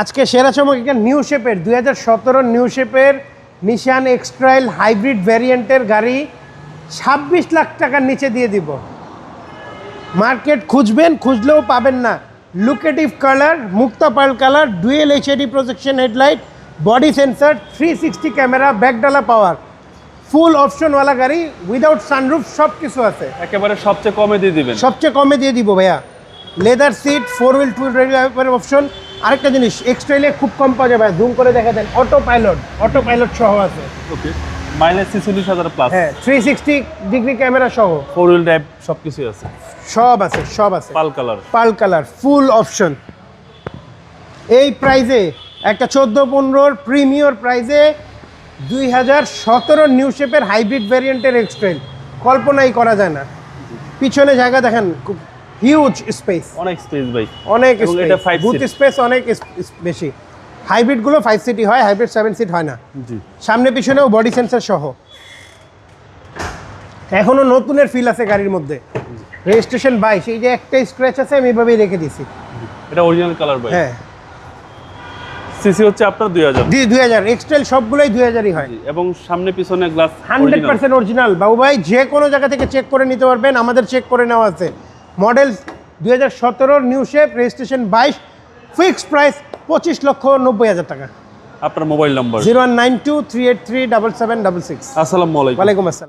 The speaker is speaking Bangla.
আজকে সেরা চমক একটা নিউ শেপের দুই হাজার সতেরো নিউ শেপের নিশান এক্সট্রাইল হাইব্রিড ভ্যারিয়েন্টের গাড়ি ছাব্বিশ লাখ টাকার নিচে দিয়ে দিব। মার্কেট খুঁজবেন খুঁজলেও পাবেন না। লুকেটিভ কালার মুক্তা pearl colour dual HUD projection headlight body sensor three sixty camera ব্যাকডালা power full অপশনওয়ালা গাড়ি উইদাউট সানরুফ সব কিছু আছে। একেবারে সবচেয়ে কমে দিয়ে দিবেন। সবচেয়ে কমে দিয়ে দিব ভাইয়া। Leather seat four wheel two option আরেকটা জিনিস এক্সট্রেলে খুব কম পাওয়া যাবে জুম করে দেখা দেন। অটো পাইলট অটো পাইলট সহ আছে। ওকে মাইলেজ ছেচল্লিশ হাজার প্লাস হ্যাঁ থ্রি সিক্সটি ডিগ্রি ক্যামেরা সহ। ফোর হুইল ড্রাইভ সব কিছুই আছে। সব আছে সব আছে। Pearl colour pearl colour full option এই প্রাইজে একটা চোদ্দ পনেরোর প্রিমিয়র প্রাইজে দুই হাজার সতেরো নিউ শেপের হাইব্রিড ভ্যারিয়েন্টের এক্সট্রেল কল্পনাই করা যায় না। পিছনে জায়গা দেখেন হিউজ স্পেস অনেক স্পেস ভাই। অনেক বুথ স্পেস অনেক বেশি। হাইব্রিডগুলো ফাইভ সিটি হয় হাইব্রিড সেভেন সিট হয় না। জি। সামনে পিছনেও বডি সেন্সার সহ। এখনও নতুনের ফিল আছে গাড়ির মধ্যে। রেজিস্ট্রেশন বাইশ এই যে একটা স্ক্র্যাচ আছে আমি এভাবেই রেখে দিছি এটা অরিজিনাল কালার ভাই। হ্যাঁ। সিসি হচ্ছে আপনার দুই হাজার। দুই দুই হাজার। এক্সট্রেল সবগুলোই দুই হাজারই হয়। এবং সামনে পিছনে গ্লাস হান্ড্রেড পার্সেন্ট অরিজিনাল বাবু ভাই যে কোনো জায়গা থেকে চেক করে নিতে পারবেন। আমাদের চেক করে নেওয়া আছে। মডেল দুই হাজার সতেরোর নিউ শেপ রেজিস্ট্রেশন বাইশ ফিক্সড প্রাইস পঁচিশ লক্ষ নব্বই হাজার টাকা। আপনার mobile number zero one nine two three eight three double seven double six. আসসালামু আলাইকুম। ওয়ালাইকুম আসসালাম।